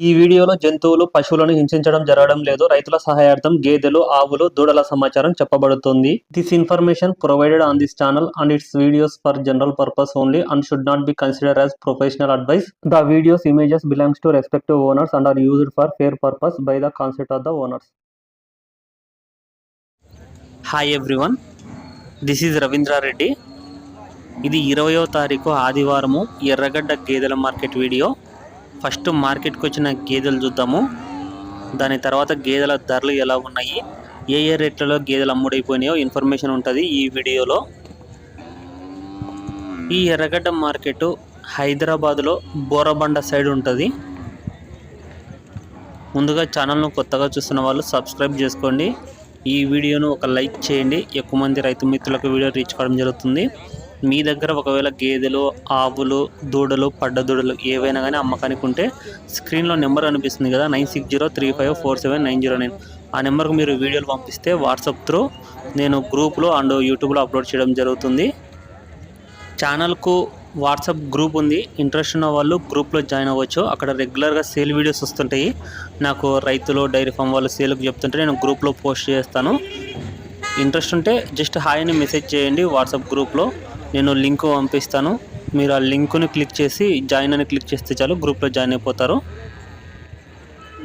ఈ వీడియోలో జంతువులు పశువులను హింసించడం జరగడం లేదు. రైతుల సహాయార్థం గేదెలు ఆవులు దూడల సమాచారం చెప్పబడుతుంది. This information provided on this channel and its videos for general purpose only and should not be consider as professional advice the videos images belongs to respective owners and are used for fair purpose by the concept of the owners hi everyone this is Ravindra Reddy ఇది ఇరవయో తారీఖు ఆదివారము ఎర్రగడ్డ గేదెల market video. First మార్కెట్కి వచ్చిన గేదెలు చూద్దాము. దాని తర్వాత గేదెల ధరలు ఎలా ఉన్నాయి? ఏ ఏ రేట్లలో గేదెలు అమ్ముడైపోయినాయో ఇన్ఫర్మేషన్ ఉంటుంది ఈ వీడియోలో. ఈ ఎర్రగడ్డ మార్కెట్ హైదరాబాద్లో బోరబండ సైడ్ ఉంటుంది. ముందుగా ఛానల్ను కొత్తగా చూస్తున్న వాళ్ళు సబ్స్క్రైబ్ చేసుకోండి. ఈ వీడియోను ఒక లైక్ చేయండి. ఎక్కువ మంది రైతు మిత్రులకు వీడియో రీచ్ కావడం జరుగుతుంది. మీ దగ్గర ఒకవేళ గేదెలు ఆవులు దూడలు పడ్డ దూడలు ఏవైనా కానీ అమ్మకానికి ఉంటే స్క్రీన్లో నెంబర్ అనిపిస్తుంది కదా nine six zero three five four seven nine zero nine. ఆ నెంబర్కి మీరు వీడియోలు పంపిస్తే వాట్సాప్ త్రూ నేను గ్రూప్లో అండ్ యూట్యూబ్లో అప్లోడ్ చేయడం జరుగుతుంది. ఛానల్కు వాట్సాప్ గ్రూప్ ఉంది. ఇంట్రెస్ట్ ఉన్న వాళ్ళు గ్రూప్లో జాయిన్ అవ్వచ్చు. అక్కడ రెగ్యులర్గా సేల్ వీడియోస్ వస్తుంటాయి. నాకు రైతులు డైరీ ఫామ్ వాళ్ళు సేల్కి చెప్తుంటే నేను గ్రూప్లో పోస్ట్ చేస్తాను. ఇంట్రెస్ట్ ఉంటే జస్ట్ హాయ్ అని మెసేజ్ చేయండి వాట్సాప్ గ్రూప్లో. నేను లింక్ పంపిస్తాను. మీరు ఆ లింకుని క్లిక్ చేసి జాయిన్ అని క్లిక్ చేస్తే చాలు గ్రూప్లో జాయిన్ అయిపోతారు.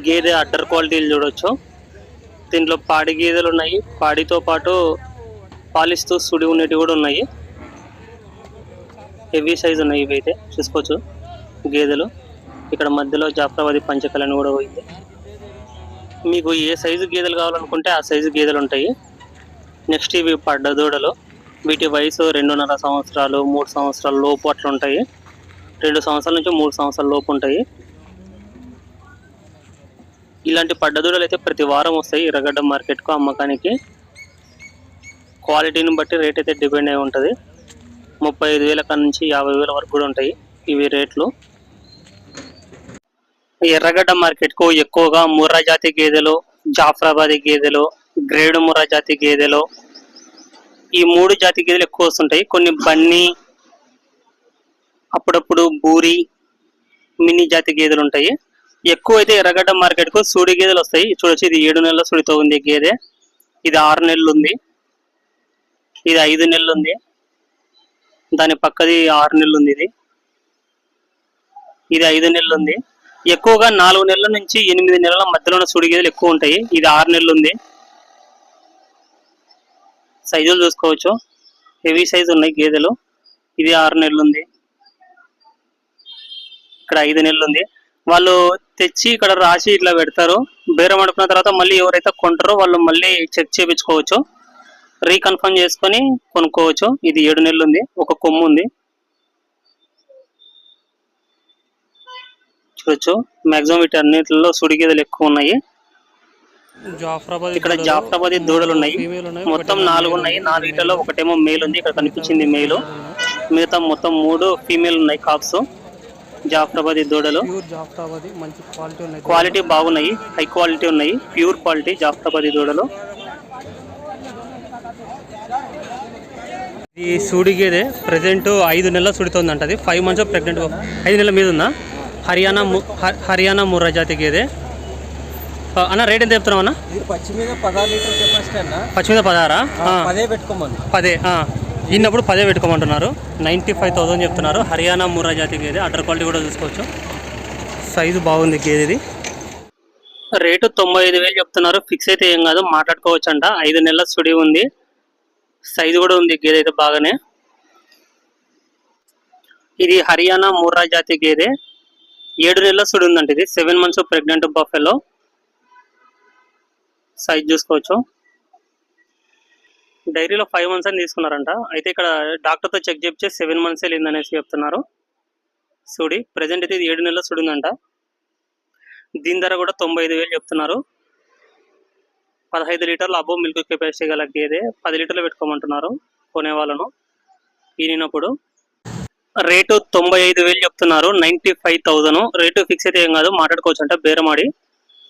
గేదె అడ్డర్ క్వాలిటీలు చూడొచ్చు. దీంట్లో పాడి గేదెలు ఉన్నాయి. పాడితో పాటు పాలిస్తూ సుడి ఉండేటివి కూడా ఉన్నాయి. హెవీ సైజ్ ఉన్నాయి ఇవి అయితే చూసుకోవచ్చు. గేదెలు. ఇక్కడ మధ్యలో జాఫ్రాబాది పంచకలని కూడా పోయింది. మీకు ఏ సైజు గేదెలు కావాలనుకుంటే ఆ సైజు గేదెలు ఉంటాయి. నెక్స్ట్ ఇవి పడ్డ దూడలు. వీటి వయసు రెండున్నర సంవత్సరాలు మూడు సంవత్సరాల లోపు అట్లా ఉంటాయి రెండు సంవత్సరాల నుంచి మూడు సంవత్సరాల లోపు ఉంటాయి. ఇలాంటి పడ్డదూడలు అయితే ప్రతి వారం వస్తాయి ఎర్రగడ్డ మార్కెట్కు అమ్మకానికి. క్వాలిటీని బట్టి రేట్ అయితే డిపెండ్ అయి ఉంటుంది. ముప్పై ఐదు వేల నుంచి యాభై వేల వరకు కూడా ఉంటాయి ఇవి రేట్లు. ఎర్రగడ్డ మార్కెట్కు ఎక్కువగా ముర్రా జాతి గేదెలు జాఫ్రాబాదీ గేదెలు గ్రేడు ముర్రా జాతి గేదెలు ఈ మూడు జాతి గేదెలు ఎక్కువ వస్తుంటాయి. కొన్ని బన్నీ అప్పుడప్పుడు బూరి మినీ జాతి గేదెలు ఉంటాయి. ఎక్కువ అయితే ఎర్రగడ్డ మార్కెట్కు సూడి గేదెలు వస్తాయి. చూడొచ్చు ఇది ఏడు నెలల సుడితో ఉంది ఈ గేదె. ఇది ఆరు నెలలు ఉంది ఇది ఐదు నెలలు ఉంది దాని పక్కది ఆరు నెలలు ఉంది ఇది. ఇది ఐదు నెలలు ఉంది ఎక్కువగా నాలుగు నెలల నుంచి ఎనిమిది నెలల మధ్యలో ఉన్న సుడి గేదెలు ఎక్కువ ఉంటాయి. ఇది ఆరు నెలలు ఉంది సైజులు చూసుకోవచ్చు. హెవీ సైజు ఉన్నాయి గేదెలు. ఇది ఆరు నెలలు ఉంది ఇక్కడ ఐదు నెలలు ఉంది వాళ్ళు తెచ్చి ఇక్కడ రాసి ఇట్లా పెడతారు. బేరం అడుపుకున్న తర్వాత మళ్ళీ ఎవరైతే కొంటారో వాళ్ళు మళ్ళీ చెక్ చేయించుకోవచ్చు. రీకన్ఫర్మ్ చేసుకొని కొనుక్కోవచ్చు. ఇది ఏడు నెలలు ఉంది ఒక కొమ్ము ఉంది. చూడొచ్చు. మ్యాక్సిమం వీటి అన్నిటిలో సుడిగేదలు ఎక్కువ ఉన్నాయి. జాఫ్రాబాద్ ఇక్కడ జాఫ్రాబాదీ దూడలు ఉన్నాయి. మొత్తం నాలుగు ఉన్నాయి. నాలుగిటలో ఒకటేమో మేల్ ఉంది. ఇక్కడ కనిపించింది మేలు మిగతా మొత్తం మూడు ఫీమేల్ ఉన్నాయి కాప్స్ జాఫ్రాబాదీ దూడలు. ప్యూర్ జాఫ్రాబాద్ మంచి క్వాలిటీ ఉన్నాయి. క్వాలిటీ బాగున్నాయి. హై క్వాలిటీ ఉన్నాయి. ప్యూర్ క్వాలిటీ జాఫ్రాబాదీ దూడలు. ఈ సూడి గేదె ప్రెసెంట్ ఐదు నెలల సుడితోందంట అది ఫైవ్ మంత్స్ ప్రెగ్నెంట్ ఐదు నెలల మీద ఉందా? హర్యానా హర్యానా ముర్రా జాతి గేదె అన్న రేట్ ఎంత చెప్తున్నావు అన్న? ఇది పచ్చి మీద పదహారు లీటర్ కెపాసిటీ అన్న. పచ్చి మీద పదహారా పదే పెట్టుకోమను. పదే. ఇన్నప్పుడు పదే పెట్టుకోమంటున్నారు. నైంటీ ఫైవ్ థౌసండ్ చెప్తున్నారు. హర్యానా ముర్రా జాతి గేదె అడ్డర్ క్వాలిటీ కూడా చూసుకోవచ్చు. సైజు బాగుంది గేదెది రేటు తొంభై ఐదు వేలు చెప్తున్నారు. ఫిక్స్ అయితే ఏం కాదు మాట్లాడుకోవచ్చు అంట ఐదు నెలల సుడి ఉంది. సైజు కూడా ఉంది గేదె అయితే బాగానే. ఇది హర్యానా ముర్రా జాతి గేదె. ఏడు నెలల సుడి ఉందంట ఇది. Seven months pregnant buffalo. Size చూసుకోవచ్చు. డైరీలో ఫైవ్ మంత్స్ అని తీసుకున్నారంట. అయితే ఇక్కడ డాక్టర్తో చెక్ చేపించే సెవెన్ మంత్స్ వెళ్ళిందనేసి చెప్తున్నారు. సుడి ప్రజెంట్ అయితే ఇది ఏడు నెలల సుడి ఉందంట దీని ధర కూడా తొంభై ఐదు వేలు చెప్తున్నారు. పదహైదు లీటర్లు అబో మిల్క్ కెపాసిటీ గల గేదె పది లీటర్లు పెట్టుకోమంటున్నారు కొనే వాళ్ళను. ఈనినప్పుడు రేటు తొంభై ఐదు వేలు చెప్తున్నారు. Ninety five thousand rate fix అయితే ఏం కాదు మాట్లాడుకోవచ్చు అంటే బేరమాడి అన్న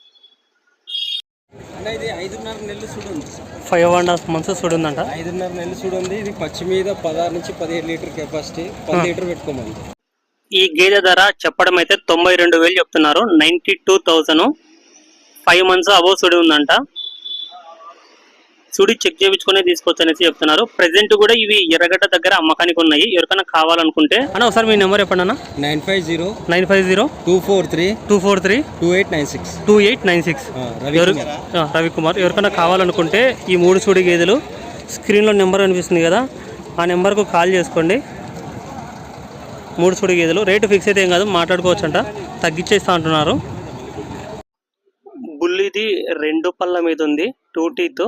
ఇది ఐదున్నర నెలలు సుడు ఉంది ఫైవ్ అండ్ హాఫ్ మంత్స్ సుడి ఉందంట ఐదున్నర నెలలు ఉంది ఇది పచ్చి మీద పదహారు నుంచి పదిహేడు లీటర్ కెపాసిటీ పది లీటర్ పెట్టుకోమని ఈ గేదె ధర చెప్పడం అయితే తొంభై రెండు వేలు చెప్తున్నారు. Ninety two thousand five months above సుడి ఉందంట సుడి చెక్ చేయించుకునే తీసుకోవచ్చు అనేసి చెప్తున్నారు. ప్రెసెంట్ కూడా ఇవి ఎర్రగడ్డ దగ్గర అమ్మకానికి ఉన్నాయి. ఎవరికైనా కావాలనుకుంటే. అన్న ఒకసారి మీ నెంబర్ చెప్పండి అన్న. Nine five zero nine five zero two four three two four three two eight nine six two eight nine six Ravi Kumar. ఎవరికైనా కావాలనుకుంటే ఈ మూడు చూడి గేదెలు స్క్రీన్లో నెంబర్ అనిపిస్తుంది కదా ఆ నెంబర్కు కాల్ చేసుకోండి. మూడు చూడి గేదెలు. రేటు ఫిక్స్ అయితే ఏం కాదు మాట్లాడుకోవచ్చు అంట తగ్గించేస్తా అంటున్నారు. బుల్లిది రెండు పళ్ళ మీద ఉంది. Two teeth.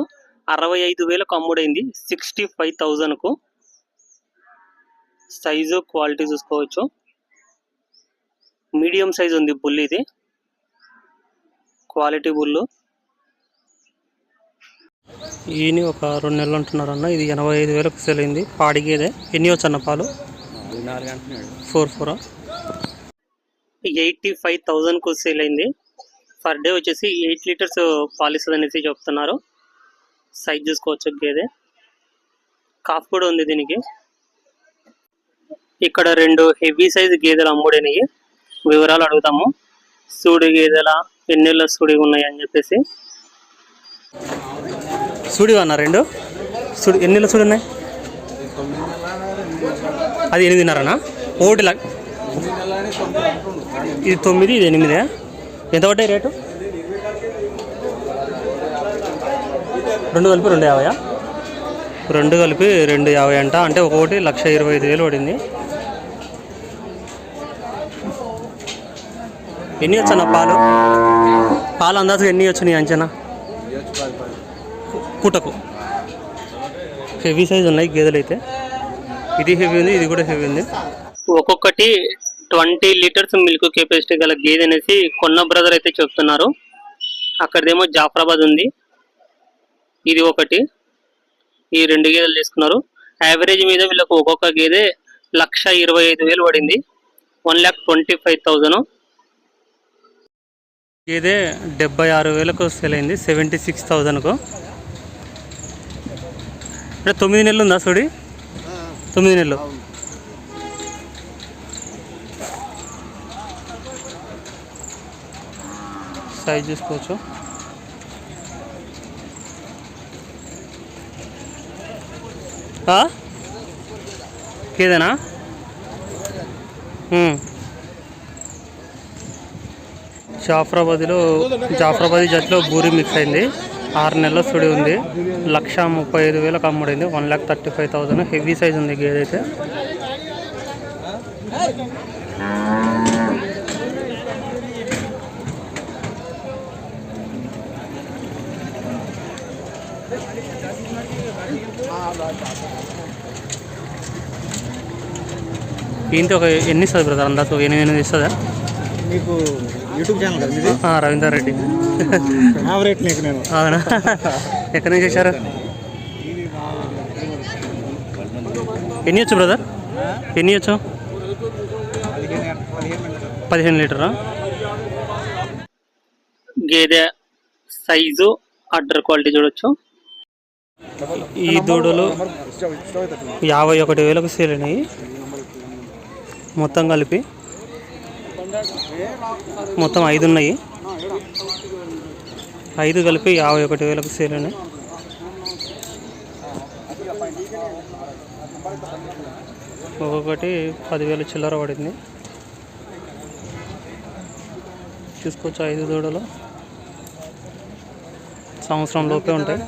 అరవై ఐదు వేలకు అమ్ముడైంది. సిక్స్టీ ఫైవ్ థౌజండ్కు సైజు క్వాలిటీ చూసుకోవచ్చు. మీడియం సైజ్ ఉంది బుల్లిది క్వాలిటీ బుల్లు. ఈయన ఒక రెండు నెలలు అంటున్నారు అన్న ఇది ఎనభై ఐదు వేలకు సెల్ అయింది. పాడి గేదె ఎన్ని వచ్చు అన్న పాలు? Four four? ఎయిటీ ఫైవ్ థౌజండ్కు సేల్ అయింది. పర్ డే వచ్చేసి ఎయిట్ లీటర్స్ పాలిస్తుంది అనేసి చెప్తున్నారు. సైజ్ చూసుకోవచ్చు గేదె కాఫ్ కూడా ఉంది దీనికి. ఇక్కడ రెండు హెవీ సైజ్ గేదెలు అమ్ముడినవి. వివరాలు అడుగుతాము. సూడి గేదెల ఎన్నెళ్ళ సూడి ఉన్నాయి అని చెప్పేసి. సూడి అన్న రెండు? సూడి ఎన్నెళ్ళ సూడి ఉన్నాయి? అది ఎనిమిదిన్నరనా ఒకటి ఇది తొమ్మిది ఇది ఎనిమిదే. ఎంత పడ్డాయి రేటు? రెండు కలిపి రెండు యాభై రెండు కలిపి రెండు యాభై అంట. అంటే ఒక్కొక్కటి లక్ష ఇరవై ఐదు వేలు పడింది. ఎన్ని వచ్చు పాలు? పాలు అందాజుగా ఎన్ని వచ్చు నీ అంచనా? పూటకు హెవీ సైజ్ ఉన్నాయి గేదెలు అయితే. ఇది హెవీ ఉంది ఇది కూడా హెవీ ఉంది. ఒక్కొక్కటి ట్వంటీ లీటర్స్ మిల్క్ కెపాసిటీ గల గేదె అనేసి కొన్న బ్రదర్ అయితే చెప్తున్నారు. అక్కడదేమో జాఫరాబాద్ ఉంది. ఇది ఒకటి. ఈ రెండు గేదెలు తీసుకున్నారు. యావరేజ్ మీద వీళ్ళకు ఒక్కొక్క గేదె లక్ష ఇరవై ఐదు వేలు పడింది. One lakh twenty five thousand గేదె డెబ్బై ఆరు వేలకు సెల్ అయింది. సెవెంటీ సిక్స్ థౌజండ్కు అంటే తొమ్మిది నెలలు ఉందా సోడి? తొమ్మిది నెలలు. సైజ్ చూసుకోవచ్చు. ఆ? ఏదేనా? ఉమ్. జాఫరాబాద్లో జాఫరాబాద్ జట్లో బూరి మిక్స్ అయింది. ఆరు నెలల సుడి ఉంది. లక్ష ముప్పై ఐదు వేలకు అమ్ముడింది. One lakh thirty five thousand. Heavy size ఉంది గేదె దీంతో ఒక ఎన్ని ఇస్తుంది బ్రదర్ అందాక ఒక ఎనిమిది ఎనిమిది ఇస్తుందా? మీకు యూట్యూబ్ ఛానల్ కదా రవీందర్ రెడ్డి. ఫేవరెట్ నీకు నేను. అవునా? ఎక్కడి నుంచి వచ్చారు? ఎన్ని వచ్చు బ్రదర్? ఎన్ని వచ్చు పదిహేను లీటరా? గేదె సైజు అడ్డర్ క్వాలిటీ చూడొచ్చు. ఈ దూడలు యాభై ఒకటి వేలకు సేల్ అయినాయి. మొత్తం కలిపి మొత్తం ఐదు ఉన్నాయి. ఐదు కలిపి యాభై ఒకటి వేలకు సేల్ అయినాయి. ఒక్కొక్కటి పదివేలు చిల్లర పడింది. చూసుకోవచ్చు ఐదు దూడలు. సంవత్సరం లోపే ఉంటాయి.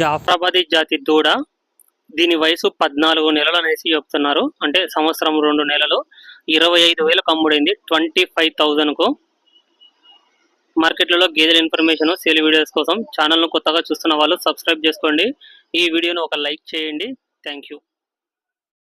జాఫ్రాబాదీ జాతి దూడ దీని వయసు పద్నాలుగు నెలలు అనేసి చెప్తున్నారు. అంటే సంవత్సరం రెండు నెలలు. ఇరవై ఐదు వేలకు అమ్ముడైంది ట్వంటీ ఫైవ్ థౌజండ్కు మార్కెట్లలో గేదెల ఇన్ఫర్మేషన్ సేల్ వీడియోస్ కోసం ఛానల్ను కొత్తగా చూస్తున్న వాళ్ళు సబ్స్క్రైబ్ చేసుకోండి. ఈ వీడియోను ఒక లైక్ చేయండి. Thank you.